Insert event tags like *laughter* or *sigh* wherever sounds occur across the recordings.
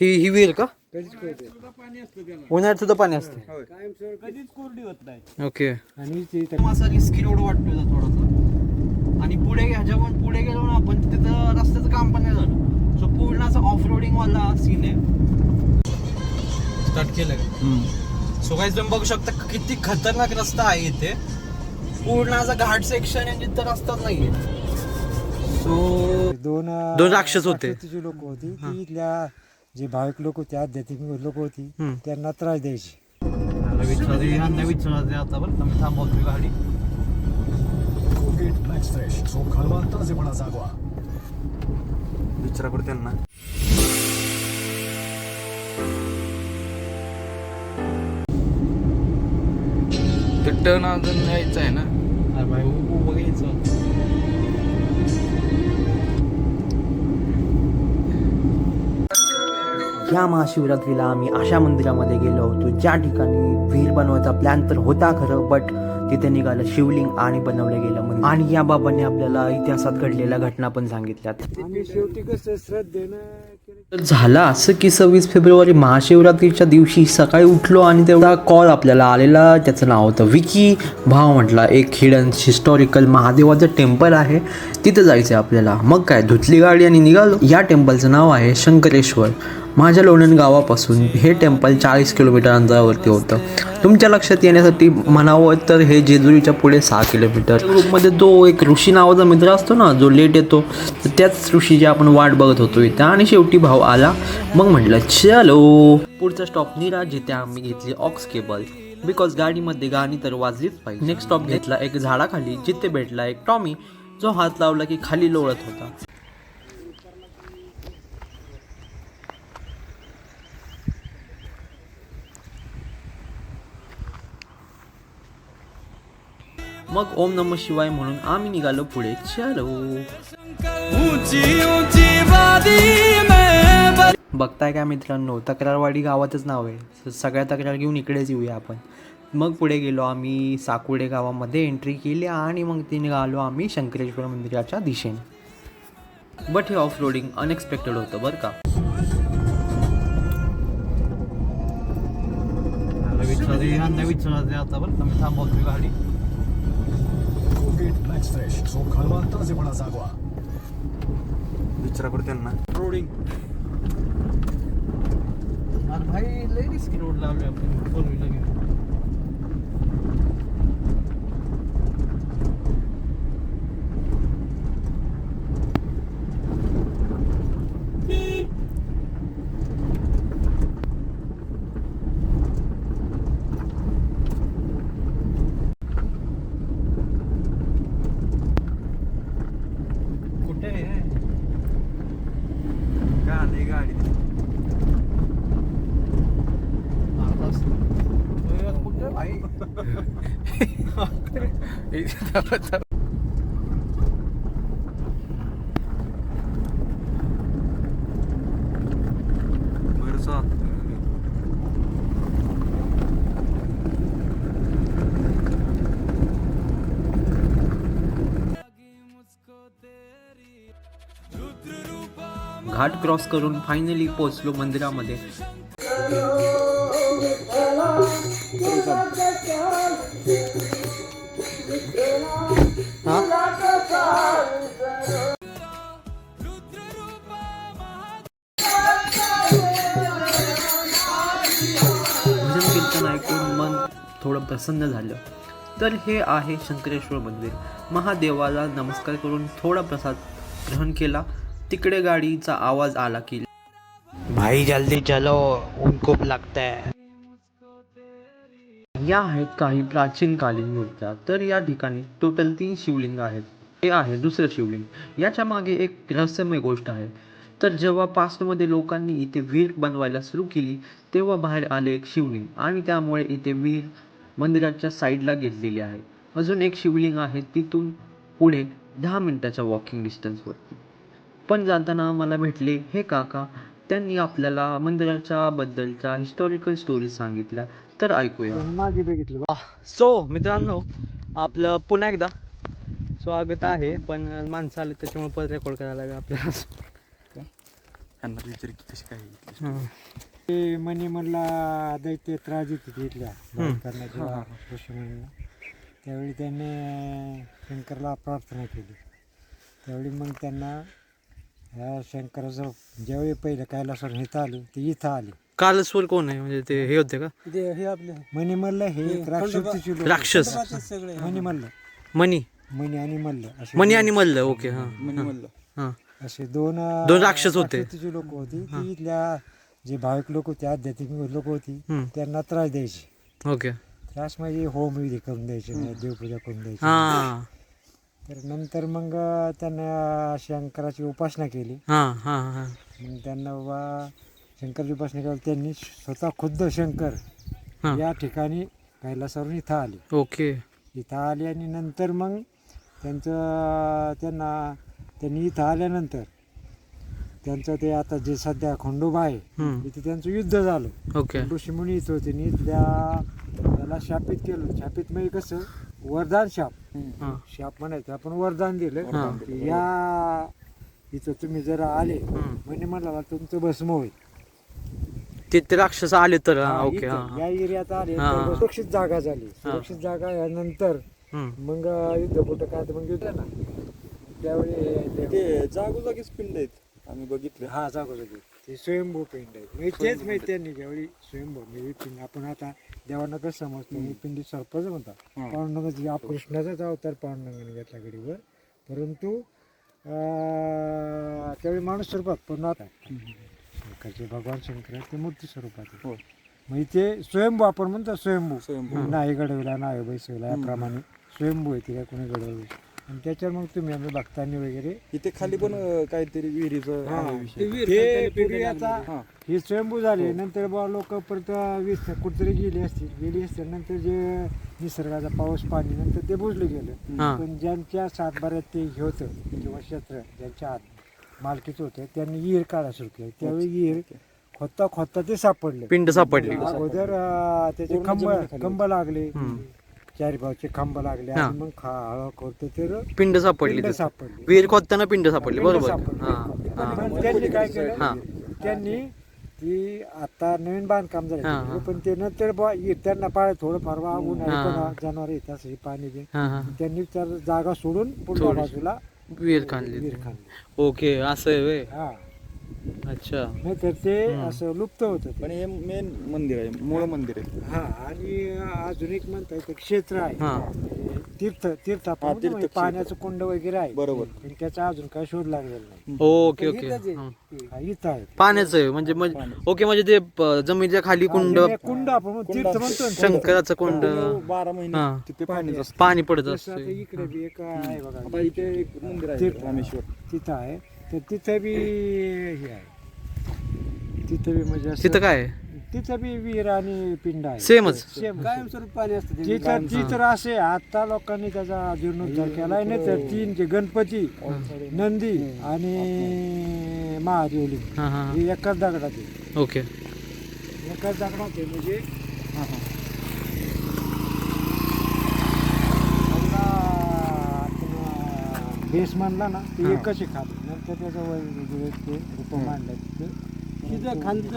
ही ही विहीर का? उन्हाळ्यात सुद्धा पाणी असते. कधीच कोरडी होत नाही. ओके. आणि असा रिस्की रोड वाटतो थोडासा. आणि पुढे ह्याच्या पण पुढे गेलो ना आपण तिथं रस्त्याचं काम पण नाही झालं. सो पूर्ण असं ऑफ रोडिंग वाला सीन आहे स्टार्ट केलं सो काही तुम्ही बघू शकता किती खतरनाक रस्ता आहे इथे. पूर्ण असा घाट सेक्शन आहे जिथं रस्ताच नाहीये. सो दोन दोन राक्षस होते. लोक होती. ती इथल्या जे भाविक लोक होते आध्यात्मिक लोक होती. त्यांना त्रास द्यायची. विचारायचे यांना विचारायचे आता बरं मी थांबवतोय गाडी. Colgate Max Fresh चोख हलवा ताजेपणा जागवा. विचारा बरं त्यांना. ते टर्न अजून यायचं आहे ना? या महाशिवरात्रीला आम्ही अशा मंदिरामध्ये गेलो होतो. ज्या ठिकाणी विहीर बनवायचा प्लॅन तर होता खरं बट तिथे निघालं शिवलिंग आणि बनवलं गेलं मंदिर. आणि या बाबांनी आपल्याला इतिहासात घडलेल्या घटना पण सांगितल्यात. आणि शेवटी कसं श्रद्धेनं तर झालं असं की सव्वीस फेब्रुवारी महाशिवरात्रीच्या दिवशी सकाळी उठलो आणि तेवढा कॉल आपल्याला आलेला. त्याचं नाव होतं विकी. भाव म्हटला एक हिडन हिस्टॉरिकल महादेवाचं टेम्पल आहे. तिथं जायचं आहे आपल्याला. मग काय धुतली गाडी आणि निघालो. या टेम्पलचं नाव आहे शंकरेश्वर. माझ्या लोणंद गावापासून हे टेम्पल चाळीस किलोमीटर अंतरावरती होतं. तुमच्या लक्षात येण्यासाठी म्हणावं तर हे जेजुरीच्या पुढे सहा किलोमीटर. ग्रुपमध्ये जो एक ऋषी नावाचा मित्र असतो ना जो लेट येतो तर त्याच ऋषीची आपण वाट बघत होतो इथं. आणि शेवटी भाव आला. मग म्हटलं चलो. पुढचा स्टॉप निरा जिथे आम्ही घेतली ऑक्स केबल बिकॉज गाडीमध्ये गाणी तर वाजलीच पाहिजे. नेक्स्ट स्टॉप घेतला एक झाडाखाली जिथे भेटला एक टॉमी जो हात लावला की खाली लोळत होता. मग ओम नम शिवाय म्हणून आम्ही निघालो पुढे. चलो. बघताय का मित्रांनो तक्रारवाडी गावातच नाव आहे. सगळ्या तक्रार घेऊन इकडेच येऊया आपण. मग पुढे गेलो आम्ही साकुडे गावामध्ये एंट्री केली आणि मग ते निघालो आम्ही शंकरेश्वर मंदिराच्या दिशेने. बट हे ऑफ रोडिंग अनएक्सपेक्टेड होतं बरं का. आता बरं मी थांबवतोय गाडी. Max Fresh चोख हलवा ताजेपणा जागवा विचारा बरं त्यांना रोडिंग अरे भाई लय रिस्की रोड लावले आपण फोर व्हीलर घेऊन कुठे आहे गाडी गाडी कुठे भाई घाट क्रॉस करून फायनली पोचलो मंदिरामध्ये. भजन कीर्तन ऐकून मन थोडं प्रसन्न झालं. तर हे आहे शंकरेश्वर मंदिर. महादेवाला नमस्कार करून थोडा प्रसाद ग्रहण केला. तिकडे गाडीचा आवाज आला की भाई जल्दी चलो ऊन खूप लागतंय या आहेत काही प्राचीन कालीन मूर्त्या तर या ठिकाणी टोटल तीन शिवलिंग आहेत. हे आहे दुसरं शिवलिंग. याच्या मागे एक रहस्यमय गोष्ट आहे. तर जेव्हा पास्टमध्ये लोकांनी इथे विहीर बनवायला सुरू केली तेव्हा बाहेर आले एक शिवलिंग आणि त्यामुळे इथे विहीर मंदिराच्या साईडला घेतलेली आहे. अजून एक शिवलिंग आहे तिथून पुढे दहा मिनिटाच्या वॉकिंग डिस्टन्सवर पण जाताना मला भेटले हे काका त्यांनी आपल्याला मंदिराच्या बद्दलच्या हिस्टॉरिकल स्टोरी सांगितल्या तर ऐकूया. मागे बघितलं सो मित्रांनो आपलं पुन्हा एकदा स्वागत आहे पण माणसं आले त्याच्यामुळे परत रेकॉर्ड करायला लागेल आपल्याला. त्यांना विचार की कशी काय घेतली हं. ते मनी म्हणला दैत्य त्रास देत किंवा ऋषीमुनींना त्यावेळी त्याने शंकरला प्रार्थना केली. त्यावेळी मग त्यांना ह्या शंकराचं ज्यावेळी पहिलं कैलासवर इथं आले ते इथं आले. कालस्वर कोण आहे? म्हणजे ते हे होते का? ते हे आपले. मणी मल्ल हे एक राक्षसीचे लोक राक्षस. मणी मल्ल मनी मणी. आणि मल्ल असे मनी आणि मल्ल ओके हां. म्हणे म्हणलं हां. असे दोन दोन राक्षस होते. लोक होती. ती इथल्या जे भाविक लोक होते आध्यात्मिक लोक होती. त्यांना त्रास द्यायचे. ओके. त्रास म्हणजे होम विधी करून द्यायचे देवपूजा करून द्यायची. हां. तर नंतर मग त्यांना शंकराची उपासना केली. हां हां हां. मग त्यांना बाबा शंकराची उपासना केली त्यांनी स्वतः खुद्द शंकर हां. या ठिकाणी कैलासावरून इथं आले. ओके. इथं आले आणि नंतर मग त्यांचं त्यांना त्यांनी इथं आल्यानंतर त्यांचं ते आता जे सध्या खंडोबा आहे हं. इथे त्यांचं युद्ध झालं. ओके. ऋषीमुनी इथं होते आणि इथल्या त्याला शापित केलं. शापित म्हणजे कसं वरदान शाप. हां. शाप म्हणायचं आपण वरदान दिलं. की या इथं तुम्ही जर आले. म्हणजे म्हणाला तुमचं भस्म होईल. ते ते राक्षस आले तर हां हा, ओके इथं, हां. या एरियात आले हा. तर सुरक्षित जागा झाली. सुरक्षित जागा यानंतर. मग युद्ध कुठं काय तर मग युद्ध ना? त्यावेळी ते जागोजागीच पिंड आहेत. आम्ही बघितलं. हा जागोजागी. ते स्वयंभू पिंड आहे म्हणजे तेच माहिती त्यांनी ज्यावेळी स्वयंभू म्हणजे पिंड. आपण आता देवांना कसं समजतो ही पिंडी सर्पच म्हणतात हा. पांडुरंगाची आप कृष्णाचाच अवतार पांडुरंगाने घेतला गडीवर परंतु अं, त्यावेळी माणूस स्वरूपात पण आता शंकरचे भगवान शंकर ते मूर्ती स्वरूपात आहे. हो. म्हणजे ते स्वयंभू आपण म्हणतो स्वयंभू. स्वयंभू. नाही घडवला नाही बैसवला याप्रमाणे स्वयंभू आहे तिला कोणी घडवलं आणि त्याच्यावर मग तुम्ही आम्ही भक्तांनी वगैरे इथे खाली पण अं, काहीतरी विहिरीचं हा, आहे विषय. ते पूर्वी आता हा. हे स्वयंभू झाले. नंतर बा लोक परत वीस कुठेतरी गेली असतील. गेली असतील. नंतर जे निसर्गाचा पाऊस पाणी नंतर ते बुजलं गेलं. हा. पण ज्यांच्या सातबाऱ्यात ते हे होतं किंवा क्षेत्र ज्यांच्या आत मालकीचं होतं त्यांनी विहीर काढा सुरू केलं. त्यावेळी विहीर खोदता खोदता ते सापडले. पिंड सापडले. अगोदर अं, त्याचे खंब खंब लागले. हं. चारी भावचे खंब लागले हा. आणि मग खा हळू करतो ते पिंड सापडली पिंड तिथे. सापडली विहीर खोदताना पिंड सापडली पिंड बरोबर सापडली. हां हां त्यांनी काय केलं हा. त्यांनी ती आता नवीन बांधकाम हा, हा. झालं पण ते नंतर बुवा त्यांना पाळ थोडं फार वागून हा. जनावर येत असं पाणी दे हां हां त्यांनी त्या जागा सोडून पुढच्या. बाजूला विहीर खाणली विहीर खाल्ली ओके असं आहे व्हय. हा अच्छा. नाहीतर ते असं लुप्त होतं. पण हे मेन मंदिर आहे मूळ मंदिर आहे. हा आणि अजून एक म्हणता येतं क्षेत्र आहे. हा. तीर्थ तीर्थ आपण हा, म्हणतो ना, तीर्थक्षेत्र. पाण्याचं कुंड वगैरे आहे. बरोबर. पण त्याचा अजून काय शोध लागलेला नाही. Okay okay. हां. हा, इथं आहे. पाण्याचं आहे म्हणजे म्हणजे- ओके म्हणजे ते प- जमिनीच्या खाली कुंड हा, कुंड आपण म्हणतो, तीर्थ म्हणतो ना, शंकराचं कुंड. बारा महिने हा. तिथे पाणीच असतं पाणी पडत आता असतं. इकडे बी एक आहे बघा. आता इथे एक मंदिर आहे तीर्थ. रामेश्वर. तिथं आहे. तर तिथं बी हे आहे. तिथं बी म्हणजे असं- तिथं काय? आहे? तिथं बी विहीर आणि पिंड आहे. सेमच. सेम. कायमस्वरूप पाणी असतं तिथं ती तर असे आता लोकांनी त्याचा जीर्णोद्धार केलाय नाही तर तीन जे गणपती नंदी आणि महादेवली हां हां हे. एकाच दगडात आहे. ओके. एकाच दगडात आहे म्हणजे बेस म्हणला ना ते हा. एकच आहे खात नंतर त्याचं ते मांडलं तिथे.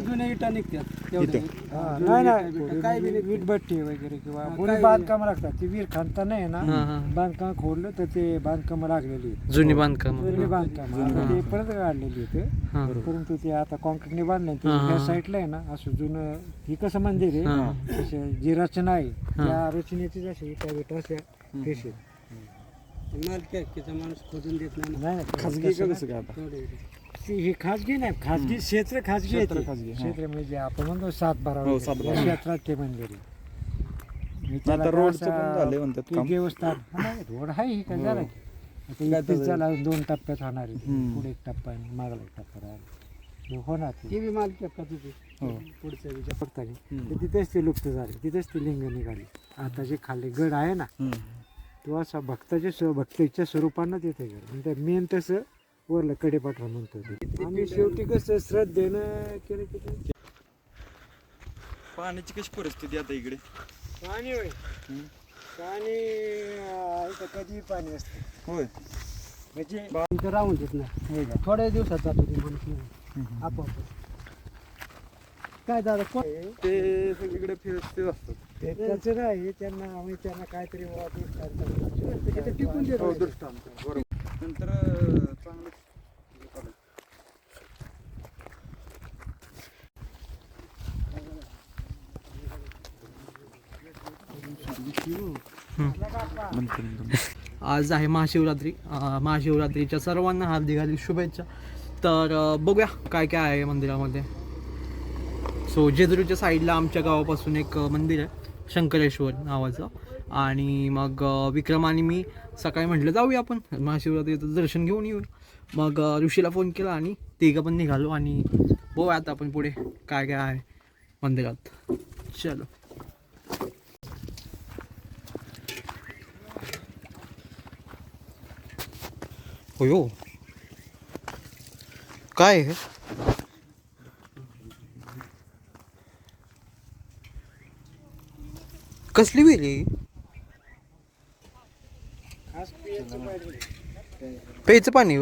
जुन्या इटा निघतात तेवढ्या. हा, जुन्या नाही इटा- बिटा. नाही काय बी वीट- निघतं. वीटभट्टी वगैरे किंवा हा, कोणी काय बांधकाम लागतात. ते विहीर खांदता नाही ना. हां हां. बांधकाम खोडलं तर ते बांधकाम लागलेली आहेत. जुनी बांधकाम. जुनी बांधकाम. आता ते परत काढलेली होते हां. परंतु ते आता कॉन्क्रीटने बांधले ते हा, हा. साईडला आहे ना असं जुनं ही कसं मंदिर हा. आहे तसं जी रचना आहे. त्या रचनेची जशी त्या विटा अशा फेस आहेत. मालकी माणूस खोदून देत नाही खाजगी. कसं काय हे खाजगी नाही खाजगी क्षेत्र खाजगी आहे क्षेत्र ते. खाजगी, हा. क्षेत्र म्हणजे आपण म्हणतो सात बारा हो, वगैरे. सातबारा. या क्षेत्रात ते मंदिर आहे मी त्याला आता काय रोडचं असं- पण झालंय म्हणतात ते काम. देवस्थान हा, नाही, रोड आहे ही काय हो. झालं आता इथेच झाला दोन टप्प्यात होणार आहे ते. हम्म. पुढे एक टप्पा आणि मागला एक टप्पा राहिला हे होणार ते. बी मालकी. हो. पुढचा विचार बघतानी हम्म. तर तिथेच ते लुप्त झाले तिथेच ते लिंग निघाले आता जे खाली गड आहे ना हम्म. तो असा भक्ताच्या स्व भक्तीच्या स्वरूपानं तिथे गड म्हणजे मेन तसं वरलं कडेपाठरा म्हणतो ते. आणि शेवटी कसं श्रद्धेनं केलं की ते पाण्याची कशी परिस्थिती आता इकडे? पाणी होय. पाणी अं, इथं कधी पाणी असतं. होय. म्हणजे इथं राहून देत नाही. थोड्या दिवसात जातो ते माणूस निघून. आपोआप काय दादा कोण ते सगळीकडे फिरत असतात. ते त्याचं नाही त्यांना आम्ही त्यांना काहीतरी टिकून देतो. हो दृष्टांत बरोबर. नंतर चांगलं. आज आहे महाशिवरात्री. महाशिवरात्रीच्या सर्वांना हार्दिक हार्दिक शुभेच्छा. तर बघूया काय काय आहे मंदिरामध्ये. सो जेजुरीच्या साईडला आमच्या गावापासून एक मंदिर आहे. शंकरेश्वर नावाचं. आणि मग विक्रमाने विक्रम आणि मी सकाळी म्हटलं जाऊया आपण. महाशिवरात्रीचं दर्शन घेऊन येऊ मग ऋषीला फोन केला आणि तिघं पण निघालो आणि बघूया आता आपण पुढे काय काय आहे मंदिरात. चलो. होयो काय आहे कसली वेली? खास पियाचं पाणी प्यायचं पाणी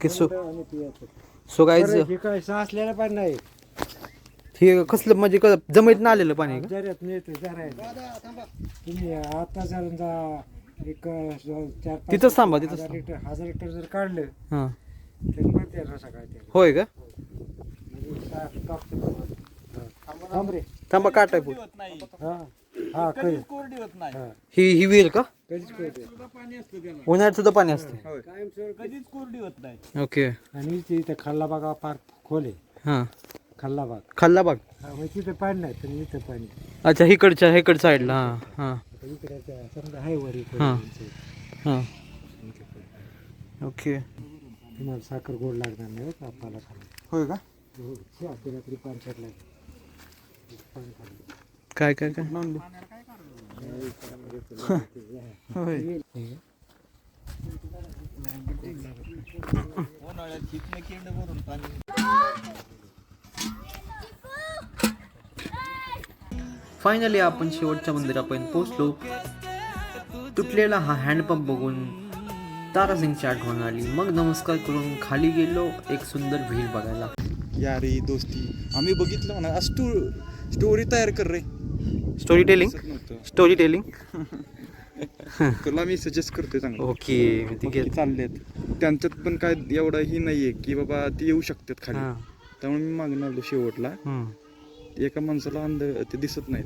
की सो सो काय साचलेलं पण नाही. हे कसलं म्हणजे जमिनीत ना आलेलं पाणी तुम्ही आता जर एक चार तिथंच थांबा, तिथंच हजार लिटर हजार लिटर जर काढलं हां. होय का? म्हणजे. थांब रे. थांबा काटाय पुढे होत नाही. हा हा कधी कोरडी होत नाही. हा. ही ही विहीर का? कधीच कळते उन्हाळ्यात सुद्धा पाणी असते कधीच कोरडी होत नाही. ओके. आणि इथे इथं खाल्ला बागा पार खोले हां. खाल्ला बाग. खाल्ला बाग. हा मग तिथं पाणी नाही तर इथं पाणी अच्छा इकडच्या इकड साईडला हां हां. आता इकडे त्या समजा आहे वर इकडे हा. इथे. हां ओके. तुम्हाला साखर गोड लागणार नाही का पाला खाली होय का? हो रात्री रात्री पाणी छाटलं पाणी खाली काय काय काय? फायनली आपण शेवटच्या मंदिरापर्यंत पोहोचलो. तुटलेला हा हँडपंप बघून तारासिंगची आठवण आली. मग नमस्कार करून खाली गेलो एक सुंदर विहीर बघायला. यारी दोस्ती. आम्ही बघितलं म्हणा स्टो स्टोरी तयार कर रे. स्टोरी टेलिंग स्टोरी टेलिंग तुला मी सजेस्ट करतोय चांगलं. ओके चाललेत. त्यांच्यात पण काय एवढं ही नाहीये की बाबा ती येऊ शकतात खाली. त्यामुळे मी मागणं आलो शेवटला. एका माणसाला अंध ते दिसत नाही.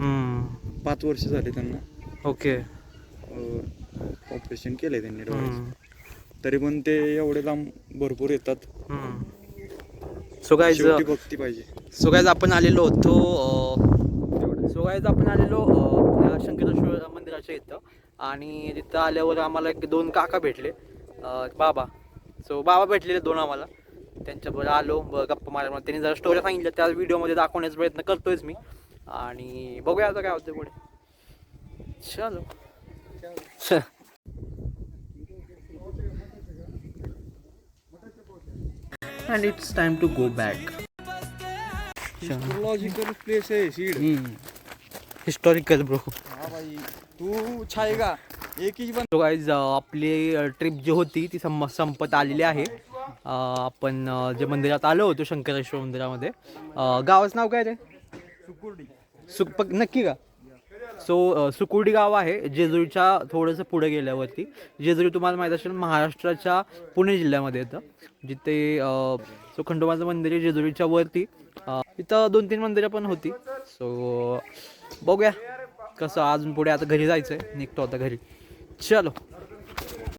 पाच वर्ष झाले त्यांना. ओके. ऑपरेशन केलंय त्यांनी डोळ्याचं. तरी पण ते एवढे लांब भरपूर येतात. सो शेवटी भक्ती पाहिजे. सो आपण आलेलो होतो सो गाईज आपण आलेलो या शंकरेश्वर मंदिराच्या इथं. आणि तिथं आल्यावर आम्हाला एक दोन काका भेटले. बाबा. सो बाबा भेटलेले दोन आम्हाला. त्यांच्याबरोबर आलो गप्पा मारा त्यांनी जरा स्टोरी सांगितलं त्या व्हिडिओमध्ये दाखवण्याचा प्रयत्न करतोयच मी. आणि बघूया आता काय होतं पुढे. चलो. *laughs* And it's time to go back logical place आहे सीड हिस्टॉरिकल ब्रो हा भाई तू छायगा एक ही बन गाईज आपली ट्रिप जी होती ती सम संपत आलेली आहे. अ, आपण जे मंदिरात आलो होतो शंकरेश्वर मंदिरामध्ये गावाचं नाव काय रे? सुक पक- नक्की का? सो सुकुर्डी गाव आहे जेजुरीच्या थोडंसं पुढे गेल्यावरती. जेजुरी तुम्हाला माहीत असेल महाराष्ट्राच्या पुणे जिल्ह्यामध्ये येतं. जिथे सो खंडोबाचं मंदिर आहे जेजुरीच्या वरती. इथं दोन तीन मंदिरं पण होती. सो बघूया कसं अजून पुढे आता घरी जायचं आहे निघतो आता घरी. चलो.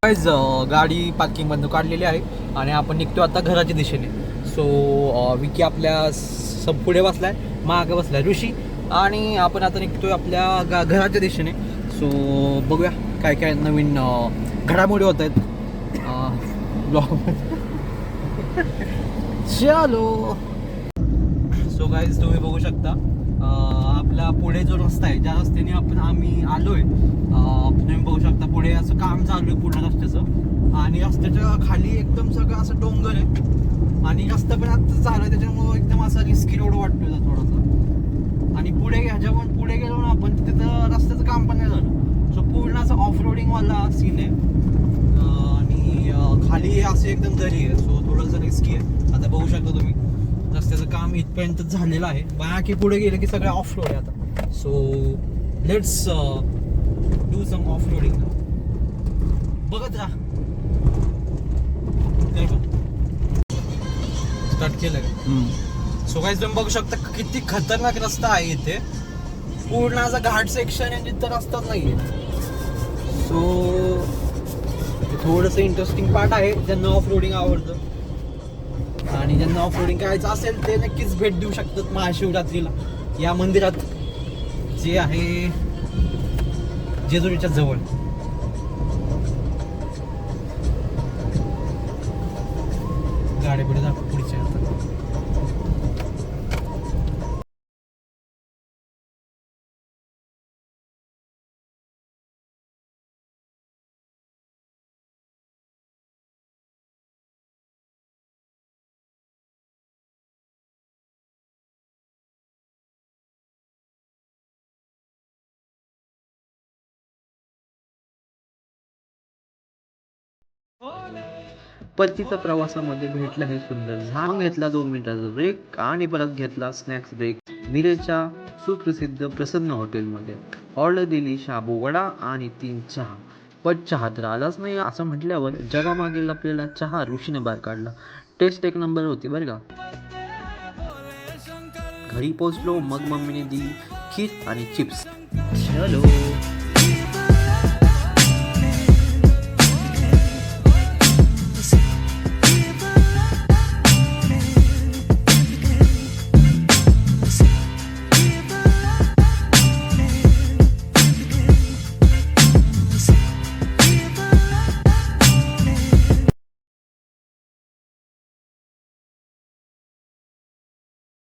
गाईज गाडी पार्किंगमधून काढलेली आहे आणि आपण निघतो आता घराच्या दिशेने. सो विकी आपल्या सब पुढे बसलाय मागे बसलाय. ऋषी आणि आपण आता निघतोय आपल्या गा घराच्या दिशेने. सो बघूया काय काय नवीन घडामोडी होत आहेत. ब्लॉग चलो. सो गाईज तुम्ही बघू शकता आपला पुढे जो रस्ता आहे ज्या रस्त्याने आपण आम्ही आलोय तुम्ही बघू शकता पुढे असं काम चालू आहे पूर्ण रस्त्याचं. आणि रस्त्याच्या खाली एकदम सगळं असं डोंगर आहे. आणि रस्ता पण आता चालू आहे त्याच्यामुळं एकदम असा रिस्की रोड वाटतोय थोडासा. पुढे ह्याच्या पण पुढे गेलो ना आपण तिथं रस्त्याचं काम पण नाही झालं. सो पूर्ण असं ऑफ रोडिंगवाला सीन आहे आणि खाली असे एकदम दरी आहे. सो थोडंसं रिस्की आहे. आता बघू शकता तुम्ही. रस्त्याचं काम इथपर्यंत झालेलं आहे. बाकी पुढे गेलं की सगळं ऑफ रोड आहे आता. So let's do some off roading बघत राहा. स्टार्ट केलं का? सो काही तुम्ही बघू शकता किती खतरनाक रस्ता आहे इथे. पूर्ण असा घाट सेक्शन आहे जिथं रस्ताच नाहीये. सो थोडंसं इंटरेस्टिंग पार्ट आहे. ज्यांना ऑफ रोडिंग आवडतं. आणि ज्यांना ऑफ रोडिंग करायचं असेल ते नक्कीच भेट देऊ शकतात महाशिवरात्रीला. या मंदिरात जे आहे जेजुरीच्या जवळ. गाडी पुढे दाखव परतीचा प्रवासामध्ये भेटलं हे सुंदर. झांग घेतला दोन मिनिटाचा ब्रेक आणि परत घेतला स्नॅक्स ब्रेक मिरेच्या सुप्रसिद्ध प्रसन्न हॉटेलमध्ये ऑर्डर दिली शाबू वडा आणि तीन चहा. पण चहा तर आलाच नाही. असं म्हटल्यावर जगामागील आपल्याला चहा ऋषीने बाहेर काढला. टेस्ट एक नंबर होती बरं का. घरी पोचलो मग मम्मीने दिली खीर आणि चिप्स चलो.